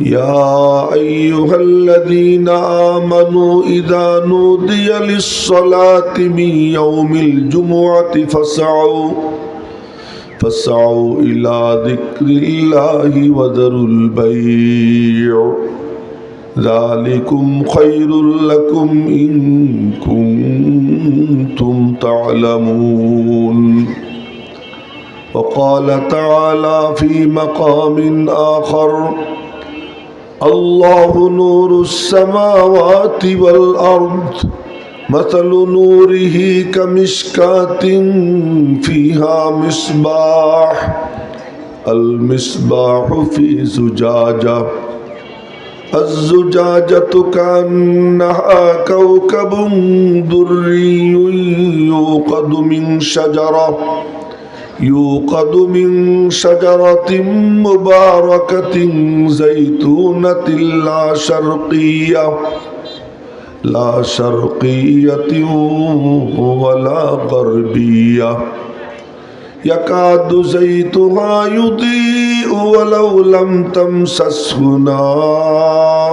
يا أيها الذين آمنوا إذا نودي للصلاة من يوم الجمعة فاسعوا فاسعوا إلى ذكر الله وذروا البيع ذلكم خير لكم إن كنتم تعلمون وقال تعالى في مقام آخر الله نور السماوات والأرض مثل نوره كمشكاة فيها مصباح المصباح في زجاجة الزجاجة كأنها كوكب دري يوقد من شجرة. يوقد من شجرة مباركة زيتونة لا شرقية لا شرقية ولا غربية يكاد زيتها يضيء ولو لم تمسسه نار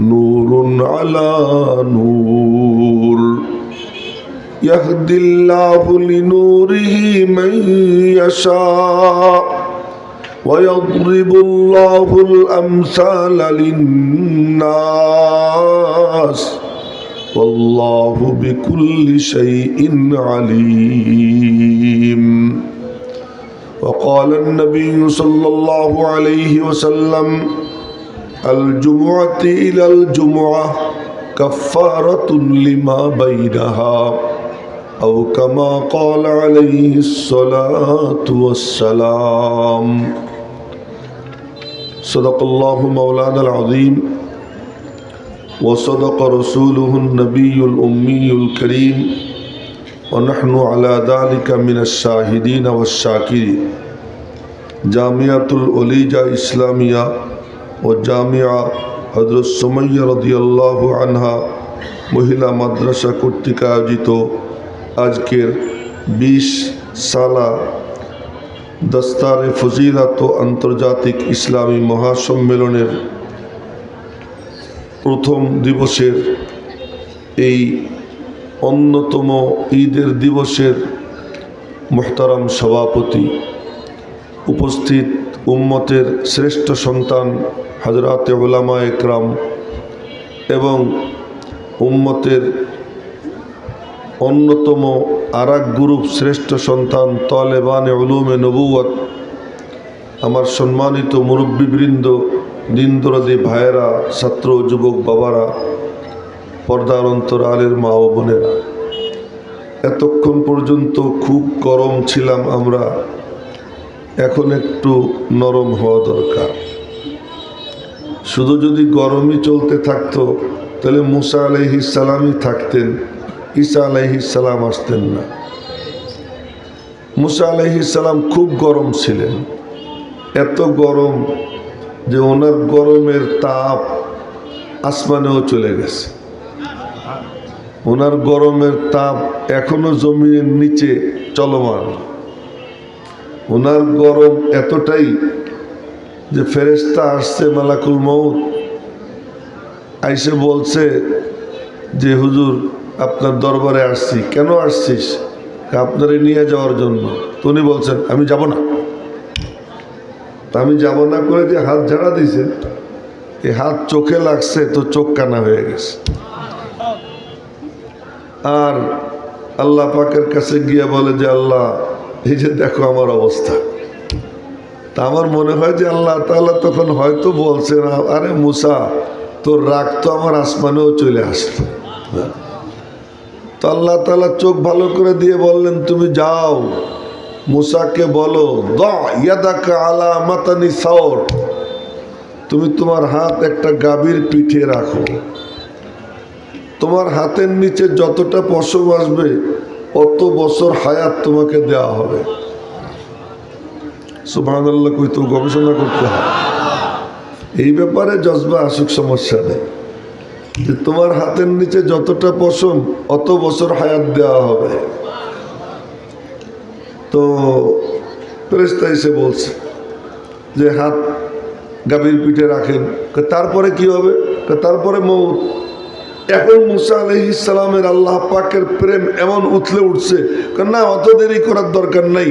نور على نور يهدي الله لنوره من يشاء ويضرب الله الأمثال للناس والله بكل شيء عليم وقال النبي صلى الله عليه وسلم الجمعة إلى الجمعة كفارة لما بينها او کما قال علیہ الصلاة والسلام. صدق اللہ مولانا العظیم وصدق رسوله النبی الامی الكریم ونحن على ذلك من الشاہدین والشاكرين. جامعة الأوليجة اسلامیہ و جامعہ حضرت سمیہ رضی اللہ عنہ محلہ مدرسہ کرتکاجت আজকের বিশ সালা দস্তারে ফজিলাত ও আন্তর্জাতিক ইসলামী মহাসম্মেলনের প্রথম দিবসের এই অন্যতম ঈদের দিবসের মোহতারাম সভাপতি উপস্থিত উম্মতের শ্রেষ্ঠ সন্তান হাজরাতে ওলামা একরাম এবং উম্মতের অন্যতম আর গ্রুপ শ্রেষ্ঠ সন্তান তলেবানে উলুমে নবুয়ত আমার সম্মানিত মুরব্বীবৃন্দ দিনদরদি ভাইয়েরা, ছাত্র যুবক বাবারা, পর্দার অন্তরালের মা ও বোনেরা। এতক্ষণ পর্যন্ত খুব গরম ছিলাম আমরা, এখন একটু নরম হওয়া দরকার। শুধু যদি গরমই চলতে থাকতো, তাহলে মুসা আলাইহিসালামই থাকতেন। ঈসা আলাইহিসালাম আসতেন না। মুসা আলাইহিসালাম খুব গরম ছিলেন। এত গরম যে ওনার গরমের তাপ আসমানেও চলে গেছে। ওনার গরমের তাপ এখনও জমির নিচে চলমান। ওনার গরম এতটাই যে ফেরেস্তা আসছে মালাকুল মৌত আইসে বলছে যে, হুজুর আপনার দরবারে আসছি। কেন আসছিস? আপনারে নিয়ে যাওয়ার জন্য। তো উনি বলছেন, আমি যাব না। আমি যাব না করে যে হাত ঝাড়া দিছে এই হাত চোখে লাগছে, তো চোখ কানা হয়ে গেছে। আর আল্লাহ পাকের কাছে গিয়ে বলে যে, আল্লাহ, এই যে দেখো আমার অবস্থা। তা আমার মনে হয় যে আল্লাহ তাআলা তখন হয়তো বলছে না আরে মুসা, তোর রাগ তো আমার আসমানেও চলে আসতো তো আল্লাহ তাআলা চোখ ভালো করে দিয়ে বললেন, তুমি যাও, মুসাকে বলো আলা মাতানি সাওর তুমি তোমার হাত একটা গাভীর পিঠে রাখো। তোমার হাতের নিচে যতটা পশম আসবে, অত বছর হায়াত তোমাকে দেওয়া হবে। সুবহানাল্লাহ কই তো গবেষণা করতে হয়। এই ব্যাপারে জজবা আসুক সমস্যা নেই। যে তোমার হাতের নিচে যতটা পশম, অত বছর হায়াত দেওয়া হবে। তো প্রেস্তা এসে বলছে যে হাত গাভীর পিঠে রাখেন। তারপরে কি হবে? তারপরে মৌত। এখন মুসা আলহ ইসলামের আল্লাহ পাকের প্রেম এমন উথলে উঠছে না, অত দেরি করার দরকার নাই।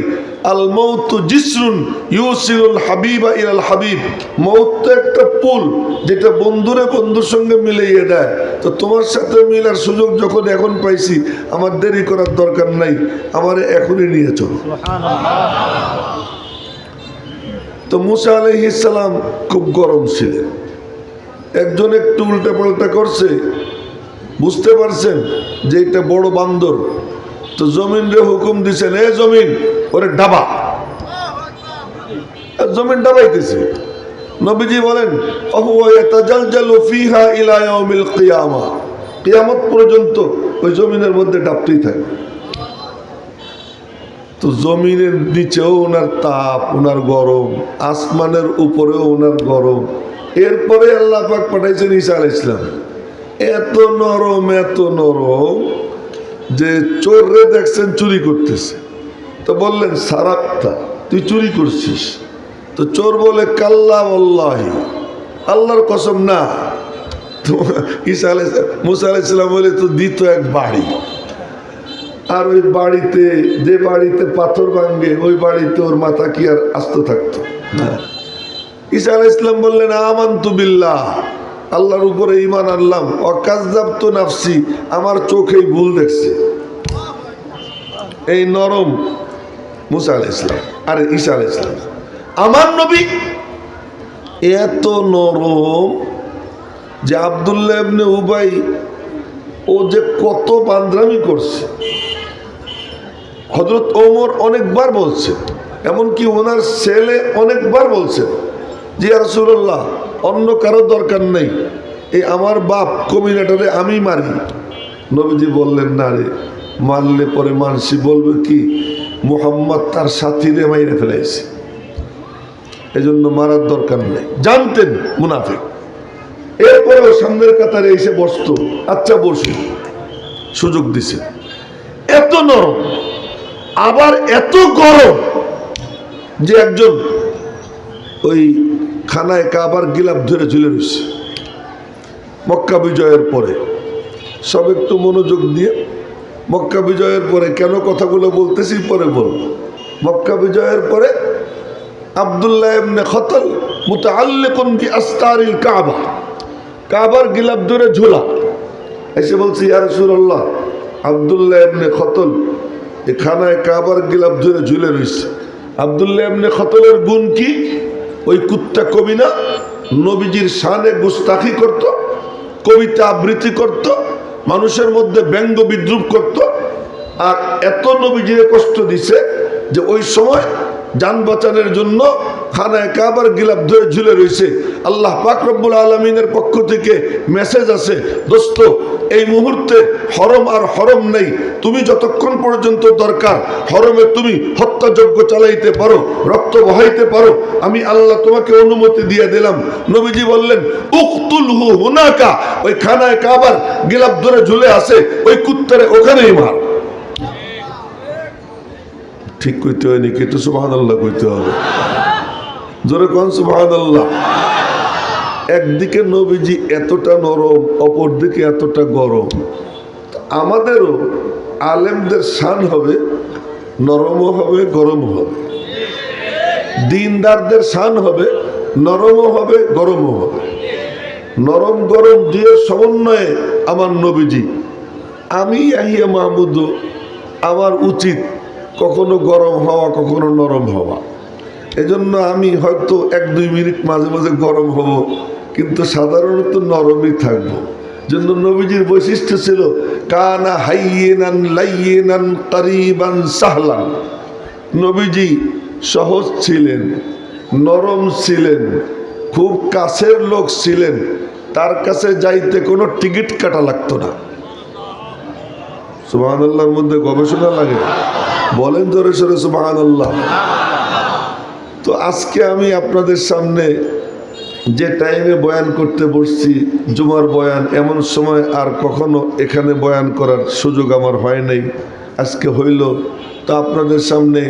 আল মৌত জিসরুন ইউসিরুল হাবিবা ইলাল হাবিব। মৌত তো একটা পুল, যেটা বন্ধুরে বন্ধুর সঙ্গে মিলিয়ে দেয়। তো তোমার সাথে মিলার সুযোগ যখন এখন পাইছি, আমার দেরি করার দরকার নাই, আমারে এখনই নিয়ে চলো। তো মুসা আলহ ইসলাম খুব গরম ছিলেন। একজন একটু উল্টা পাল্টা করছে বুঝতে পারছেন যে এটা বড় বান্দর। তো জমিন রে হুকুম দিছেন, এ জমিন, ওরে ডাবা। জমিন ডাবাইতেছে। নবীজি বলেন কিয়ামা। কিয়ামত পর্যন্ত ওই জমিনের মধ্যে ডাবতেই থাকে। তো জমিনের নিচেও ওনার তাপ, ওনার গরম, আসমানের উপরেও ওনার গরম। এরপরে আল্লাহ পাক পাঠাইছেন ঈসা আল ইসলাম এত নরম এত নরম যে চোররে দেখছেন চুরি করতেছে। তো বললেন, সারাক্তা, তুই চুরি করছিস। তো চোর বলে, কাল্লা আল্লাহি আল্লাহর কসম, না। ঈসা আলাই মুসা আলাইসাল্লাম বলে তো দিত এক বাড়ি। আর ওই বাড়িতে, যে বাড়িতে পাথর ভাঙ্গে ওই বাড়িতে ওর মাথা কি আর আস্ত থাকতো? ঈসা আলাহ ইসলাম বললেন, আমান্তু বিল্লাহ। আল্লাহর উপরে ইমান আনলাম। অকাজাব তো নাফসি, আমার চোখেই ভুল দেখছে। এই নরম মুসা আলাহ ইসলাম আরে ঈসা আলাহ ইসলাম আমার নবী এত নরম যে আবদুল্লাহ ইবনে উবাই, ও যে কত বান্দ্রামি করছে। হজরত ওমর অনেকবার বলছে, এমনকি ওনার ছেলে অনেকবার বলছে জি রসুল্লাহ অন্য কারও দরকার নেই। এই আমার বাপ কমিনাটারে আমি মারি। নবীজি বললেন, না রে, মারলে পরে মানসি বলবে কি? মোহাম্মদ তার সাথীরে মাইরে ফেলাইছে। এজন্য মারার দরকার নেই। জানতেন মুনাফিক। এরপরেও সামনের কাতারে এসে বসতো। আচ্ছা বসু। সুযোগ দিছে। এত নরম, আবার এত গরম যে একজন ওই খানায় কাবার গিলাপ ধরে ঝুলে রয়েছে। মক্কা বিজয়ের পরে। সব একটু মনোযোগ দিয়ে মক্কা বিজয়ের পরে কেন কথাগুলো বলতেছি পরে বলব। মক্কা বিজয়ের পরে আবদুল্লাহ এমনি খতল আস্তারিল ধরে বলছি খতল এ খানায় ধরে ঝুলে এমনি খতলের গুণ কি? ওই কুত্তা কবি না? নবীজির সানে গুস্তাখি করত, কবিতা আবৃত্তি করত, মানুষের মধ্যে ব্যঙ্গ বিদ্রুপ করত। আর এত নবীজিরে কষ্ট দিছে যে ওই সময় যান বাঁচানোর জন্য খানায় কাবার গিলাপ ধরে ঝুলে রয়েছে। আল্লাহ আলমিনের পক্ষ থেকে মেসেজ আছে, দোস্ত, এই মুহূর্তে হরম আর হরম নেই। তুমি যতক্ষণ পর্যন্ত দরকার, হরমে তুমি হত্যাযজ্ঞ চালাইতে পারো, রক্ত বহাইতে পারো। আমি আল্লাহ তোমাকে অনুমতি দিয়ে দিলাম। নবীজি বললেন উকতুল হু হুনাকা ওই খানায় কাবার গিলাপ ধরে ঝুলে আছে, ওই কুত্তারে ওখানেই মার। ঠিক কইতে হয়নি, কিন্তু সুবাহান আল্লাহ কইতে হবে। জোরে কন একদিকে নবীজি এতটা নরম অপর দিকে এতটা গরম। আমাদেরও আলেমদের শান হবে, নরমও হবে, গরমও হবে। দিনদারদের শান হবে, নরমও হবে, গরমও হবে। নরম গরম দিয়ে সমন্বয়ে আমার নবীজি। আমি আহিয়া মাহমুদ আমার উচিত কখনো গরম হওয়া, কখনো নরম হওয়া। এজন্য আমি হয়তো এক, দুই মিনিট মাঝে মাঝে গরম হব, কিন্তু সাধারণত নরমই থাকব। জন্য নবীজির বৈশিষ্ট্য ছিল, কানা হাইয়েনান লাইয়েনান কারিবান সাহলান। নবীজি সহজ ছিলেন, নরম ছিলেন, খুব কাছের লোক ছিলেন, তার কাছে যাইতে কোনো টিকিট কাটা লাগতো না। আল্লাহর মধ্যে গবেষণা লাগে। বলেন জোরে সরে আল্লাহ তো আজকে আমি আপনাদের সামনে যে টাইমে বয়ান করতে বসছি, জুমার বয়ান, এমন সময় আর কখনো এখানে বয়ান করার সুযোগ আমার হয় নাই। আজকে হইল, তো আপনাদের সামনে